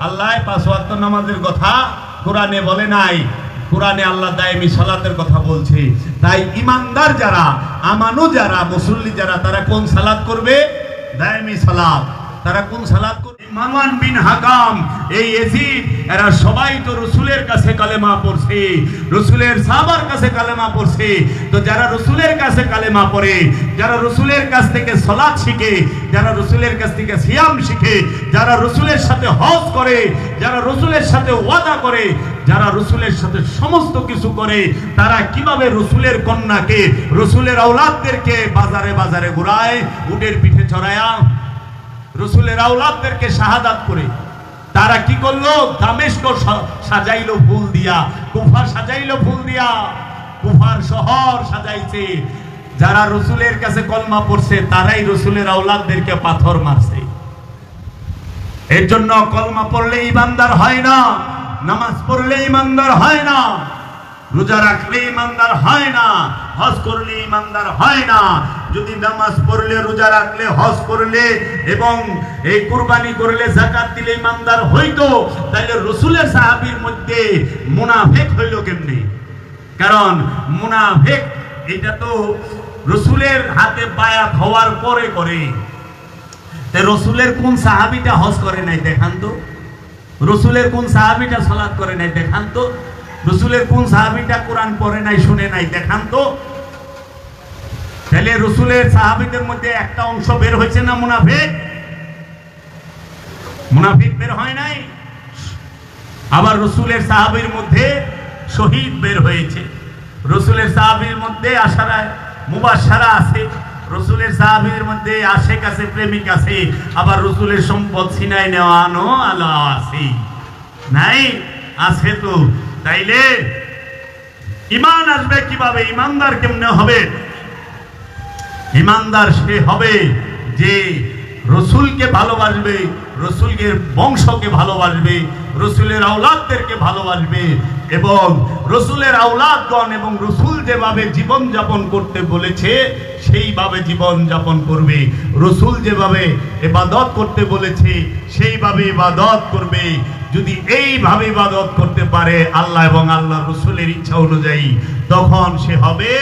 আল্লাহ পাঁচ ওয়াক্ত নামাজের কথা কোরআনে বলে নাই। কোরআনে আল্লাহ দায়মি সালাতের কথা বলছে। তাই ইমানদার যারা, আমানু যারা, মুসল্লি যারা, তারা কোন সালাত করবে? দায়মি সালাত। তারা কোন সালাত মানওয়ান বিন হাকাম, এই এজিদ, এরা সবাই তো রসুলের কাছে কালেমা পড়ছে। রসুলের সাহাবার কাছে কালেমা পড়ছে। তো যারা রসুলের কাছে কালেমা পড়ে, যারা রসুলের কাছ থেকে সলাদ শিখে, যারা রসুলের কাছ থেকে সিয়াম শিখে, যারা রসুলের সাথে হজ করে, যারা রসুলের সাথে ওয়াদা করে, যারা রসুলের সাথে সমস্ত কিছু করে, তারা কীভাবে রসুলের কন্যাকে, রসুলের আওলাদদেরকে বাজারে বাজারে ঘুরায়, উটের পিঠে চড়ায়া রসুলের আওলাদদেরকে শাহাদাত করে। তারা কি করল? দামেস্ক সাজাইলো ফুল দিয়া। কুফা সাজাইলো ফুল দিয়া। কুফার শহর সাজাইছে। যারা রসুলের কাছে কলমা পড়ছে, তারাই রসুলের আওলাদদেরকে পাথর মারছে। এর জন্য কলমা পড়লে ইমানদার হয় না, নামাজ পড়লে ইমানদার হয় না, রোজা রাখলে ইমানদার হয় না, হজ করলে ইমানদার হয় না যদি নামাজ পড়লে রোজা রাখলে, হজ করলে এবং এই কুরবানি করলে জাকাত দিলে ইমানদার হইতো তাহলে রসুলের সাহাবীর মধ্যে মুনাফেক হইল কেমনি? কারণ মুনাফেক এটা তো রসুলের হাতে বায়াত হওয়ার পরে করে। রসুলের কোন সাহাবিটা হজ করে নাই দেখান তো? রসুলের কোন সাহাবিটা সলাদ করে নাই দেখান তো? রসুলের কোন সাহাবিটা কোরআন পড়ে নাই, শুনে নাই দেখান তো? তাহলে রসুলের সাহাবিদের মধ্যে একটা অংশ বের হয়েছে না মুনাফিক? মুনাফিক বের হয় নাই? আবার রসুলের সাহাবির মধ্যে শহীদ বের হয়েছে। রসুলের সাহাবির মধ্যে আশারা মুবাসারা আছে, রসুলের সাহাবির মধ্যে আশেক আছে, প্রেমিক আছে, আবার রসুলের সম্পদ ছিনাই নেওয়ানো আলো আছে। নাই? আছে তো। তাইলে ইমান আসবে কীভাবে? ইমানদার কেমনে হবে? ইমানদার সে হবে যে রসুলকে ভালোবাসবে রসুলকে বংশকে ভালোবাসবে, রসুলের আওলাদদেরকে ভালোবাসবে এবং রসুলের আওলাদগণ এবং রসুল যেভাবে জীবন যাপন করতে বলেছে, সেইভাবে জীবন যাপন করবে। রসুল যেভাবে এবাদত করতে বলেছে, সেইভাবে ইবাদত করবে। যদি এইভাবে ইবাদত করতে পারে আল্লাহ এবং আল্লাহ রসুলের ইচ্ছা অনুযায়ী, তখন সে হবে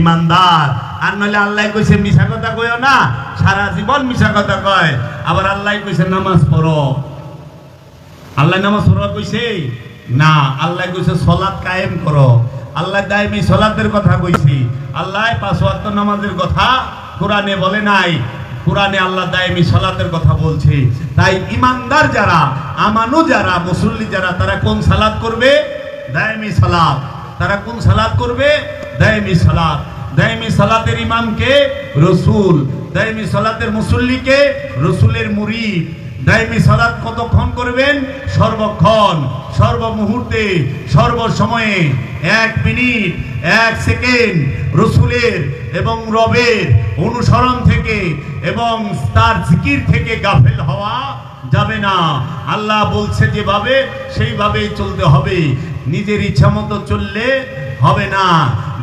ইমানদার। আর নইলে আল্লাহ কইছে, মিছা কথা কইও না, সারা জীবন মিছা কথা কয়। আবার আল্লাহ কইছে, নামাজ পড়ো। আল্লাহ নামাজ পড়া কইছে? না, আল্লাহ কইছে, সলাৎ কায়েম করো। আল্লাহ দাইমি সলাতের কথা কইছি। আল্লাহ পাঁচ ওয়াক্ত নামাজের কথা কোরআনে বলে নাই। কোরআনে আল্লাহ দাইমি সলাতের কথা বলছে। তাই ইমানদার যারা, আমানু যারা, মুসল্লি যারা, তারা কোন সালাত করবে? দাইমি সালাত। তারা কোন সালাত করবে? দাইমি সালাত। দাইমি সালাতের ইমামকে রসুল। দাইমি সালাতের মুসল্লিকে রসুলের মুরিদ। দাইমি সালাত কতক্ষণ করবেন? সর্বক্ষণ, সর্বমুহূর্তে, সর্বসময়ে। এক মিনিট, এক সেকেন্ড রসুলের এবং রবের অনুসরণ থেকে এবং তার জিকির থেকে গাফেল হওয়া যাবে না। আল্লাহ বলছে যেভাবে, সেইভাবেই চলতে হবে। নিজের ইচ্ছা মতো চললে হবে না।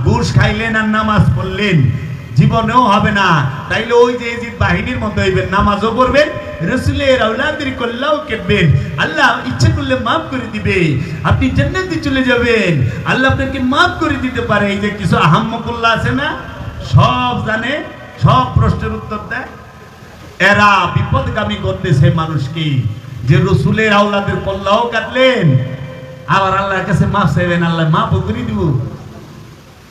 ঘুষ খাইলেন আর নামাজ পড়লেন। জীবনেও হবে না। তাইলে ওই যে এজিদ বাহিনীর মতো হইবেন, নামাজও পড়বেন, রসুলের আউলাদের কল্লাও কেটবেন। আল্লাহ ইচ্ছে করলে মাফ করে দিবে। আপনি জান্নাতে চলে যাবেন। আল্লাহ আপনাকে মাফ করে দিতে পারে। এই যে কিছু আহাম্মকুল্লাহ আছে না? সব জানে, সব প্রশ্নের উত্তর দেয়। এরা বিপদগামী করতেছে মানুষকে। যে রসুলের আউলাদের কল্লাও কাটলেন, আবার আল্লাহর কাছে মাফ চাইবেন, আল্লাহ মাফও করে দিব।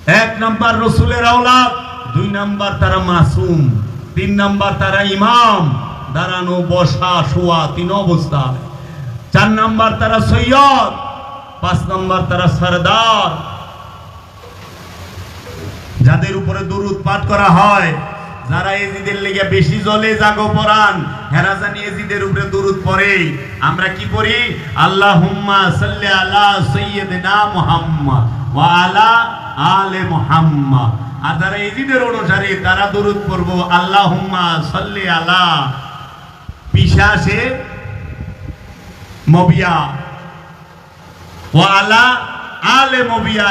এক নাম্বার রসুলের আওলাদ, দুই নাম্বার তারা মাসুম, তিন নাম্বার তারা ইমাম। দাঁড়ানো, বসা, শোয়া, তিন অবস্থা চার নাম্বার তারা সৈয়দ, পাঁচ নাম্বার তারা সরদার। যাদের উপরে দরুদ পাঠ করা হয়, যারা এজিদের লেগে বেশি জলে জাগো পরান, হেরা জানি এজিদের উপরে দরুদ পড়ে। আমরা কি পড়ি? আল্লাহুম্মা সাল্লি আলা সাইয়্যিদিনা মুহাম্মদ। আলা আর এজিদের অনুসারে, তারা আলা মবিয়া। আলা মবিয়া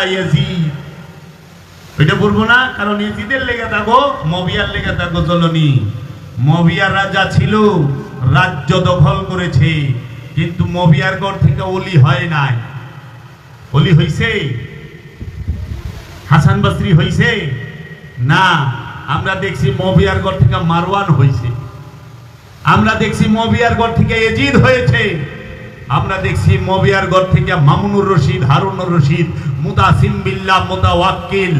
এটা বলব না, কারণ ইজিদের লেগে থাকো, মবিয়ার লেগে থাকো চলনি মবিয়ার রাজা ছিল, রাজ্য দখল করেছে, কিন্তু মবিয়ারগড় থেকে অলি হয় নাই। অলি হইছে? হাসান বাসরি হয়েছে না, আমরা দেখছি মবিয়ারগড় থেকে মারওয়ান হয়েছে আমরা দেখছি মবিয়ারগড় থেকে এজিদ হয়েছে। আমরা দেখছি মবিয়ারগড় থেকে মামুনুর রশিদ, হারুনুর রশিদ, মুতাসিম বিল্লাহ, মুতাওয়াক্কিল,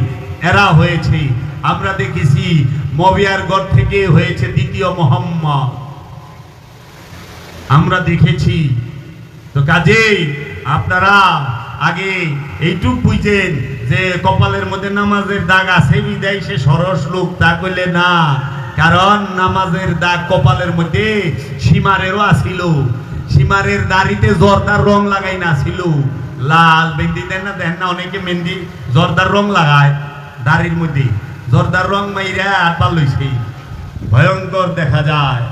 এরা হয়েছে। আমরা দেখেছি মবিয়ারগড় থেকে হয়েছে দ্বিতীয় মোহাম্মদ। আমরা দেখেছি। তো কাজেই আপনারা আগে এইটুক বুঝছেন যে কপালের মধ্যে নামাজের দাগ আছে বিদায় সে সরস লোক, তা কইলে না। কারণ নামাজের দাগ কপালের মধ্যে সীমারেরও আসিল সীমারের দাড়িতে জর্দার রং লাগাই না ছিল লাল মেহেন্দি দেন না দেন না, অনেকে মেহেন্দি জর্দার রং লাগায় দাড়ির মধ্যে। জর্দার রং মাইরা আটবার লইছে। ভয়ঙ্কর দেখা যায়।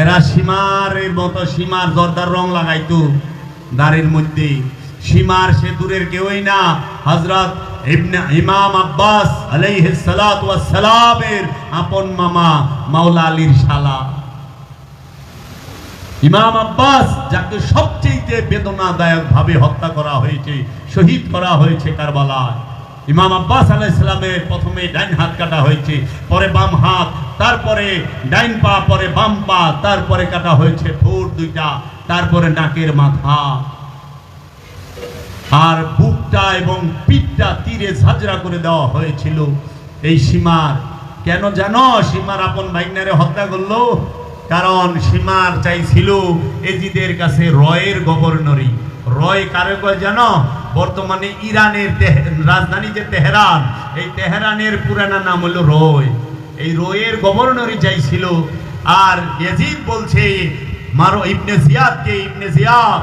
এরা সীমারের মতো সীমার জর্দার রং লাগাইতো দাড়ির মধ্যে। সীমার সে দূরের কেউই না। হজরত ইমাম আব্বাস সালামের আপন মামা মাওলা আলীর শালা। ইমাম আব্বাস, যাকে সবচেয়ে বেদনাদায়ক ভাবে হত্যা করা হয়েছে, শহীদ করা হয়েছে কারবালায়। ইমাম আব্বাস আলাইসালামের প্রথমে ডাইন হাত কাটা হয়েছে, পরে বাম হাত, তারপরে ডাইন পা, পরে বাম পা, তারপরে কাটা হয়েছে ঠোঁট দুইটা, তারপরে নাকের মাথা। আর বুকটা এবং পিঠটা তীরে ঝাঁঝরা করে দেওয়া হয়েছিল। এই সীমার, কেন জানো? সীমার আপন বাইনারে হত্যা করল। কারণ সীমার চাইছিল এজিদের কাছে রয়ের গভর্নরি রয় কারে কয় জানো? বর্তমানে ইরানের রাজধানী যে তেহরান, এই তেহরানের পুরানা নাম হলো রয়। এই রয়ের গভর্নরি চাইছিল। আর এজিদ বলছে, মারো ইবনে জিয়াদকে, ইবনে জিয়াদ।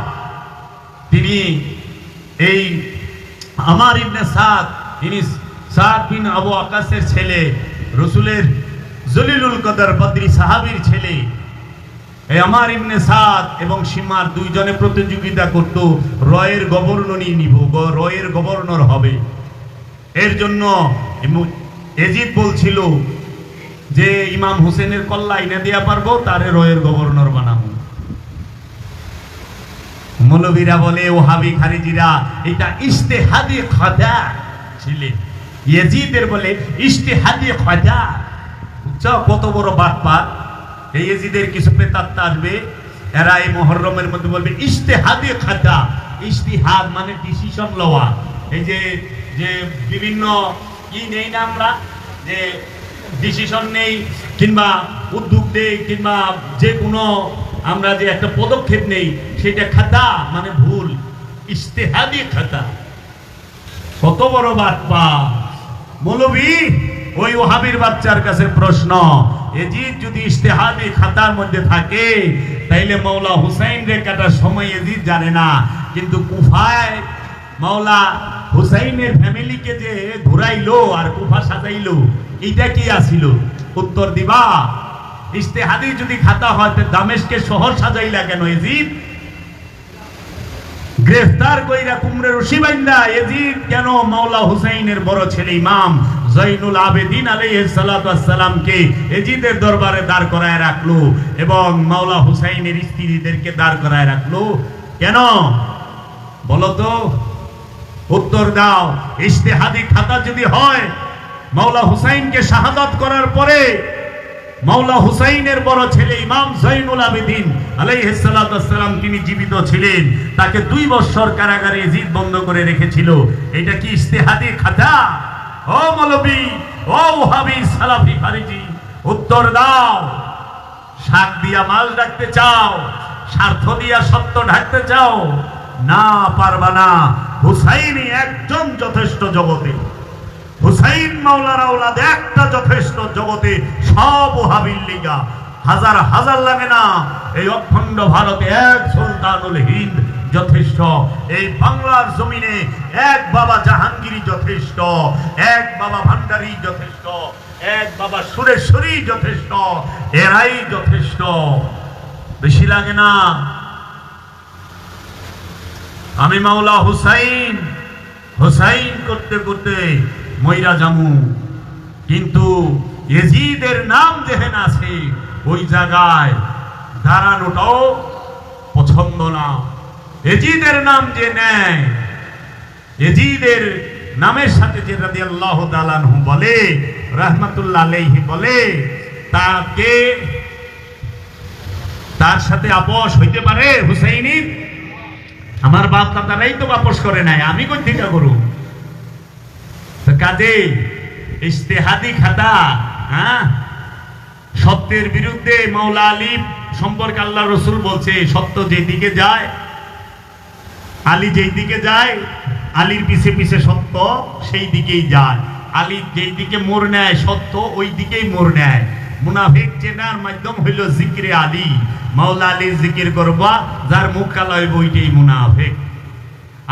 তিনি এই আমার ইবনে সাদ ইনি সাদ বিন আবু আকাশের ছেলে, রসুলের জলিলুল কদর বদরি সাহাবীর ছেলে, এই আমার ইবনে সাদ এবং সীমার দুইজনে প্রতিযোগিতা করত, রয়ের গভর্নরই নিব, রয়ের গভর্নর হবে। এর জন্য এজিদ বলছিল যে, ইমাম হোসেনের কল্লা এনে দেয়া পারব, তারে রয়ের গভর্নর বানাবো। মৌলবীরা বলে ও হাবি খারিজিরা এটা ইস্তেহাদি খাদা ছিলেন। ইয়েজিদের বলে ইস্তেহাদি খাদা। বুঝছ, কত বড় বাটপার এই ইয়েজিদের কিছু প্রেতাত্মা আসবে, এরা এই মহরমের মধ্যে বলবে ইস্তেহাদি খাজা ইস্তিহাদ মানে ডিসিশন লওয়া। এই যে যে বিভিন্ন, কি নেই না আমরা? যে ডিসিশন নেই, কিংবা উদ্যোগ নেই কিংবা যে কোনো আমরা যে একটা পদক্ষেপ নেই, সেটা খাতা মানে ভুল। ইস্তেহাদি খাতা। কত বড় বাটপা মৌলবী, ওই ওহাবির বাচ্চার কাছে প্রশ্ন, এজিদ যদি ইস্তেহাদি খাতার মধ্যে থাকে, তাইলে মৌলা হুসাইন রে কাটার সময় এজিদ জানে না। কিন্তু কুফায় মাওলা হুসাইনের ফ্যামিলিকে যে ঘুরাইলো আর কুফা সাজাইলো, এইটা কি আসিল? উত্তর দিবা? ইস্তেহাদি যদি খাতা হয় দামেশকে শহর সাজাইলা কেন, এজিদ? গ্রেফতার কইরা কুমড়ে রশি বাইন্দা, এজিদ কেন মাওলা হুসাইনের বড় ছেলে ইমাম জৈনুল আবেদিন আলাইহিস সালাতু এজিদের দরবারে দাঁড় করায় রাখল এবং মাওলা হুসাইনের স্ত্রীদেরকে দাঁড় করায় রাখল? কেন? বলো তো। উত্তর দাও। ইস্তেহাদি খাতা যদি হয়, মাওলা হুসাইনকে শাহাদাত করার পরে মাওলা হুসাইনের বড় ছেলে ইমাম জৈনুল আবেদিন আলাইহিস তিনি জীবিত ছিলেন। তাকে দুই বছর কারাগারে জিদ বন্ধ করে রেখেছিল। এটা কি ইস্তেহাদি খাতা? ও মৌলবী, ও ওহাবি সালাফি ফারিজি উত্তর দাও। শাক দিয়া মাল রাখতে চাও, স্বার্থ দিয়া সত্য ঢাকতে চাও। না পারবা না। হুসাইনই একজন যথেষ্ট জগতে। হুসাইন মাওলার আওলাদ একটা যথেষ্ট জগতে সব ওহাবির লিগা। হাজার হাজার লাগে না, এই অখণ্ড ভারতে এক সুলতানুল হিন্দ যথেষ্ট, এই বাংলার জমিনে এক বাবা জাহাঙ্গীরই যথেষ্ট, এক বাবা ভান্ডারী যথেষ্ট, এক বাবা সুরেশ্বরী যথেষ্ট, এরাই যথেষ্ট। বেশি লাগে না। আমি মাওলা হুসাইন হুসাইন করতে করতে ময়রা জামু। কিন্তু এজিদের নাম যেহেন আছে, ওই জায়গায় দাঁড়ানোটাও পছন্দ না। এজিদের নাম যে নেয় এজিদের নামের সাথে যে রাদি আল্লাহ তালানহু বলে, রহমতুল্লাহ বলে, তাকে তার সাথে আপোষ হইতে পারে হুসাইনি আমার বাপ দাদারাই তো আপোষ করে নাই, আমি কোন থেকে করু তো কাজে ইস্তেহাদি খাতা হ্যাঁ? সত্যের বিরুদ্ধে মাওলা আলী সম্পর্কে আল্লাহ রসুল বলছে, সত্য যেদিকে যায়, আলী যেই দিকে যায়, আলীর পিছে পিছে সত্য সেই দিকেই যায়। আলী যেই দিকে মোর নেয়, সত্য ওই দিকেই মোর নেয়। মুনাফিক চেনার মাধ্যম হইল জিকিরে আলী। মাওলা আলীর জিকির করবা, যার মুখ বইটাই মুনাফিক।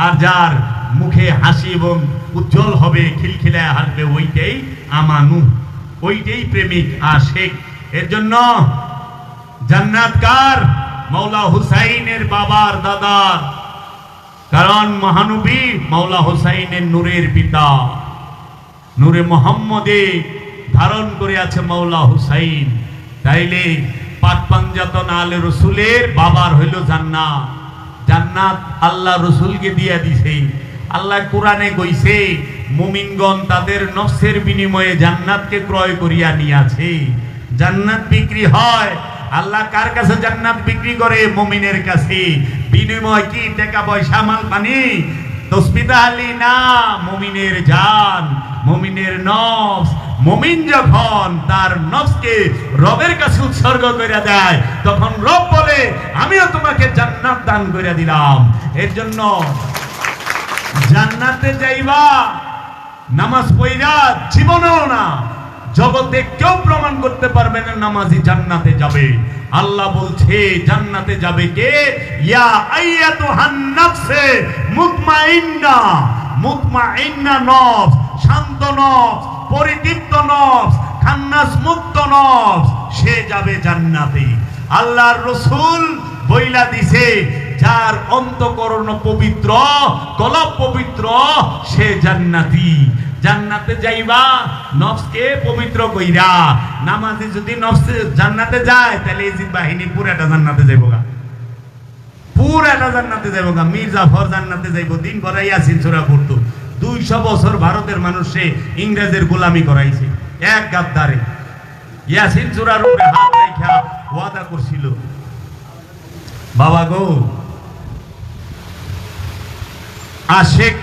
আর যার মুখে হাসি এবং উজ্জ্বল হবে খিলখিলায় হাসবে ওইটাই আমানু, ওইটাই প্রেমিক আশেক। এর জন্য জান্নাত কার মৌলা হুসাইনের বাবার দাদার, কারণ মহানবী মৌলা হুসাইনের নূরের পিতা, নূরে মোহাম্মদে ধারণ করে আছে মৌলা হুসাইন। তাইলে পাক পাঞ্জাতন আলে রসুলের বাবার হইল জান্নাত। জান্নাত আল্লাহ রসুলকে দিয়া দিছে। আল্লাহ কোরআনে কইছে, মুমিনগণ তাদের নফসের বিনিময়ে জান্নাতকে ক্রয় করিয়া নিয়াছে। জান্নাত বিক্রি হয়। আল্লাহ কার কাছে জান্নাত বিক্রি করে? মুমিনের কাছে। বিনিময় কি? টাকা পয়সা, মাল, পানি? তসবিদা আলী না, মুমিনের জান, মুমিনের নফস। মুমিন যখন তার নফসকে রবের কাছে উৎসর্গ করে দেয়, তখন রব বলে, আমিও তোমাকে জান্নাত দান করে দিলাম। এর জন্য জান্নাতে যাইবা, নামাজ পড়া জীবনেও না, জগতে কেউ প্রমাণ করতে পারবে না নামাজি জান্নাতে যাবে। আল্লাহ বলছে, জান্নাতে যাবে কে? ইয়া আইয়াতুহান নাফসে, মুতমাইন্না মুতমাইন্না নফস, শান্ত নফস, পরিতৃপ্ত নফস, খান্নাস মুক্ত নফস, সে যাবে জান্নাতে। আল্লাহর রসুল বইলা দিছে যার অন্তকরণ পবিত্র কলব পবিত্র, সে জান্নাতি। জান্নাতে যাইবা, নফসকে পবিত্র কইরা। নামাজে যদি নফস জান্নাতে যায়, তাহলে এই বাহিনী পুরাটা জান্নাতে যাইব গা পুরাটা জান্নাতে যাইব গা মীর জান্নাতে যাইব, দিন ভরা ইয়াসিন সূরা পড়তো দুইশো বছর ভারতের মানুষে ইংরেজের গোলামি করাইছে, এক গাদ্দারে ইয়াসিন সূরার উপরে হাত রেখা ওয়াদা করছিল। বাবা গো আশেক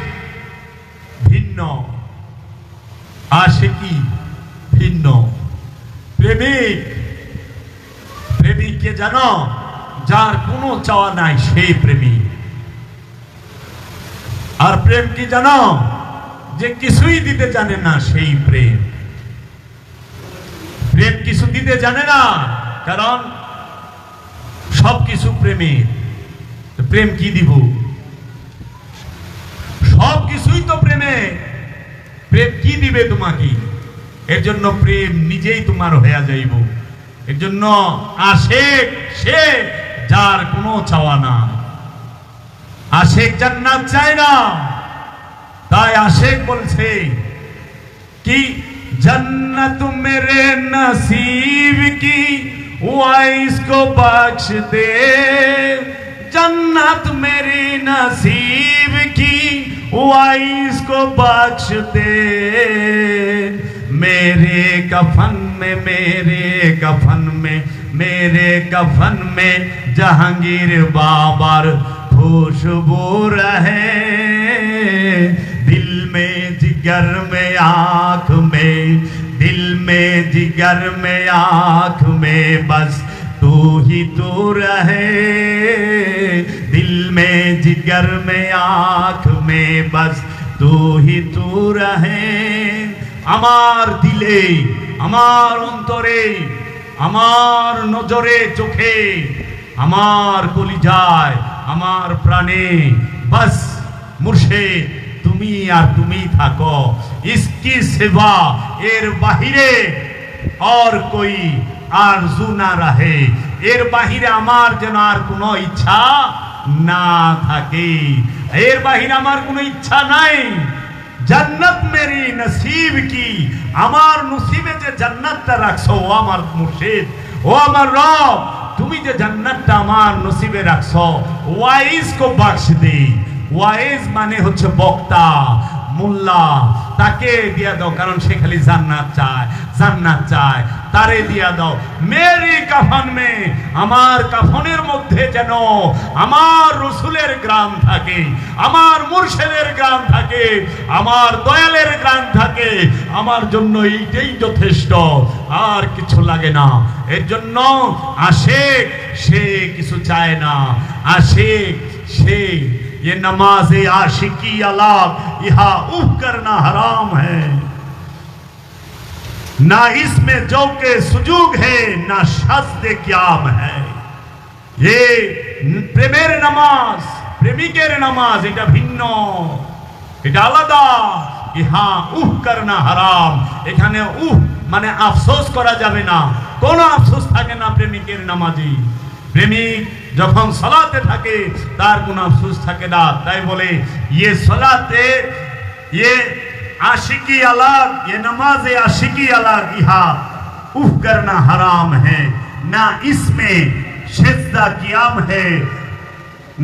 ভিন্ন। আশেকি ভিন্ন। প্রেমিক, প্রেমিককে জানো যার কোনো চাওয়া নাই সেই প্রেমিক। আর প্রেম কি জানো যে কিছুই দিতে জানে না সেই প্রেম। প্রেম কিছু দিতে জানে না, কারণ সব কিছু প্রেমের প্রেম কি দিব সব কিছুই তো প্রেমে প্রেম কি দিবে তোমাকে এর জন্য প্রেম নিজেই তোমার হয়ে যাইব এর জন্য আশেক সে যার কোনো চাওয়া না আশেক জান্নাত চায় না তাই আশেক বলছে कि जन्नत मेरे नसीब की वाइस को बख्श दे जन्नत मेरी नसीब की वाइस को बख्श दे मेरे कफन में, मेरे कफन में, मेरे कफन में जहांगीर बाबर खुशबू रहे। दिल में जिगर में, आँख में, दिल में जिगर में, आँख में बस तू ही तू रहे। दिल में जिगर में आंख में बस तू ही तू रहे আমার দিলে আমার অন্তরে আমার নজরে চোখে আমার কলিজায় আমার প্রাণে বাস মুর্শেদ তুমি আর তুমি থাকো ইসকি সেবা এর বাহিরে আর কই আর না রাহে এর বাহিরে আমার যেন আর কোনো ইচ্ছা না থাকে। এর বাহিরে আমার কোনো ইচ্ছা নাই। জান্নাত মেরি নসিব কি? আমার নসিবে যে জান্নাতটা রাখছো, ও আমার মুর্শিদ, ও আমার রব। তুমি যে জান্নাতটা আমার নসিবে রাখছো, ওয়াইজ কো বাক্স দে ওয়াইজ মানে হচ্ছে বক্তা। মোল্লা, তাকে দিয়া দাও, কারণ সে খালি জান্নাত চায় জান্নাত চায়। তারে দিয়া দাও, মেরি কাফন মে, আমার কাফনের মধ্যে যেন আমার রসুলের গ্রাম থাকে, আমার মুর্শেদের গ্রাম থাকে, আমার দয়ালের গ্রাম থাকে, আমার জন্য এইটাই যথেষ্ট, আর কিছু লাগে না। এর জন্য আসে সে কিছু চায় না। আসে সে ये नमाज आशिकी अलाग यहाँ उफ करना हराम है ना इसमें जो के सुजूग है ना शस्द क्याम है ये প্রেমের নামাজ প্রেমিকের নামাজ এটা ভিন্ন এটা আলাদা ইহা উহ করনা হারাম এখানে উহ মানে আফসোস করা যাবে না কোনো আফসোস থাকে না প্রেমিকের নামাজি প্রেমিক যখন সলাতে থাকে, তার কোনো আফসুস থাকে না। তাই বলে ইয়ে সলাতে ইয়ে আশিকি আলাগ ইয়ে নামাজে আশিকি আলাগ, ইহা উফ করনা হারাম হ্যাঁ না ইসমে সেজদা কিয়াম হ্যাঁ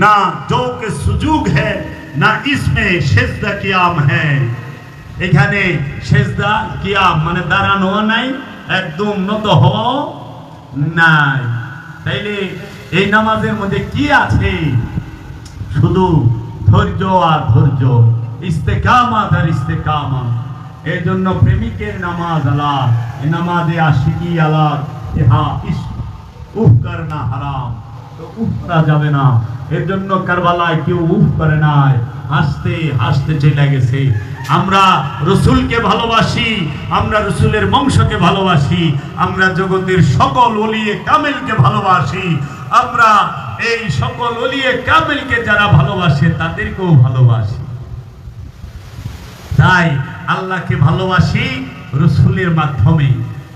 না জো কে সুযোগ হ্যাঁ না ইসমে সেজদা কিয়াম হ্যাঁ এখানে সেজদা কিয়াম মানে দাঁড়ানো নাই, একদম উন্নত হওয়াও নাই। তাইলে এই নামাজের মধ্যে কি আছে? শুধু ধৈর্য আর ধৈর্য, ইস্তেকামাত আর ইস্তেকামাত। এই জন্য প্রেমিকের নামাজ আলাদ, এ নামাজে আশিকি আলাদ ইহা ইস, উফ করনা হারাম। তো উফ করা যাবে না। এর জন্য কারবালায় কেউ উফ করে নাই, হাসতে হাসতে চলে গেছে। আমরা রসুলকে ভালোবাসি, আমরা রসুলের বংশকে ভালোবাসি, আমরা জগতের সকল অলিয়ে কামেলকে ভালোবাসি, আমরা এই সকল অলিয়ে কামেলকে যারা ভালোবাসে তাদেরকেও ভালোবাসি। তাই আল্লাহকে ভালোবাসি রসুলের মাধ্যমে।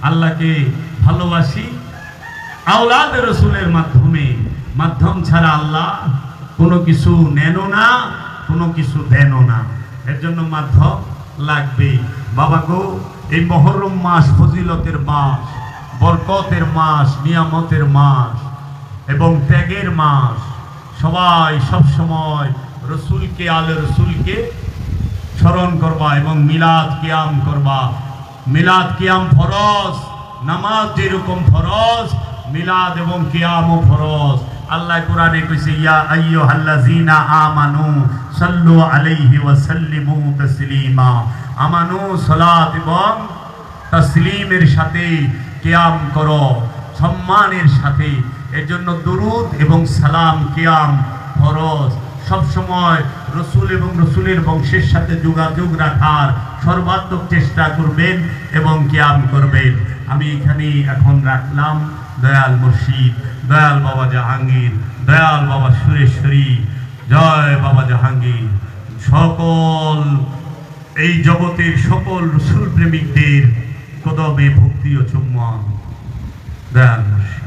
আল্লাহকে ভালোবাসি আওলাদ রসুলের মাধ্যমে। মাধ্যম ছাড়া আল্লাহ কোনো কিছু নেনও না, কোনো কিছু দেনও না। এর জন্য মাধ্যম লাগবে। বাবা গো, এই মহরম মাস ফজিলতের মাস, বরকতের মাস, নিয়ামতের মাস এবং ত্যাগের মাস। সবাই সব সময় রসুলকে, আলে রসুলকে স্মরণ করবা এবং মিলাদ কিয়াম করবা। মিলাদ কিয়াম ফরজ, নামাজ যেরকম ফরজ, মিলাদ এবং কিয়ামও ফরজ। আল্লাহ কোরআনে কইছে, ইয়া আইয়ুহাল্লাযীনা আমানু সাল্লু আলাইহি ওয়া সাল্লিমু তাসলিমা। আমানু সালাত এবং তসলিমের সাথে কিয়াম করো, সম্মানের সাথে। এর জন্য দুরুদ এবং সালাম কিয়াম ফরজ। সবসময় রসুল এবং রসুলের বংশের সাথে যোগাযোগ রাখার সর্বাত্মক চেষ্টা করবেন এবং কিয়াম করবেন। আমি এখানে এখন রাখলাম। দয়াল মুর্শিদ, দয়াল বাবা জাহাঙ্গীর, দয়াল বাবা সুরেশ্বরী, জয় বাবা জাহাঙ্গীর। সকল এই জগতের সকল রসুল প্রেমিকদের কদমে ভক্তি ও চুম্বন। দয়াল মুর্শিদ।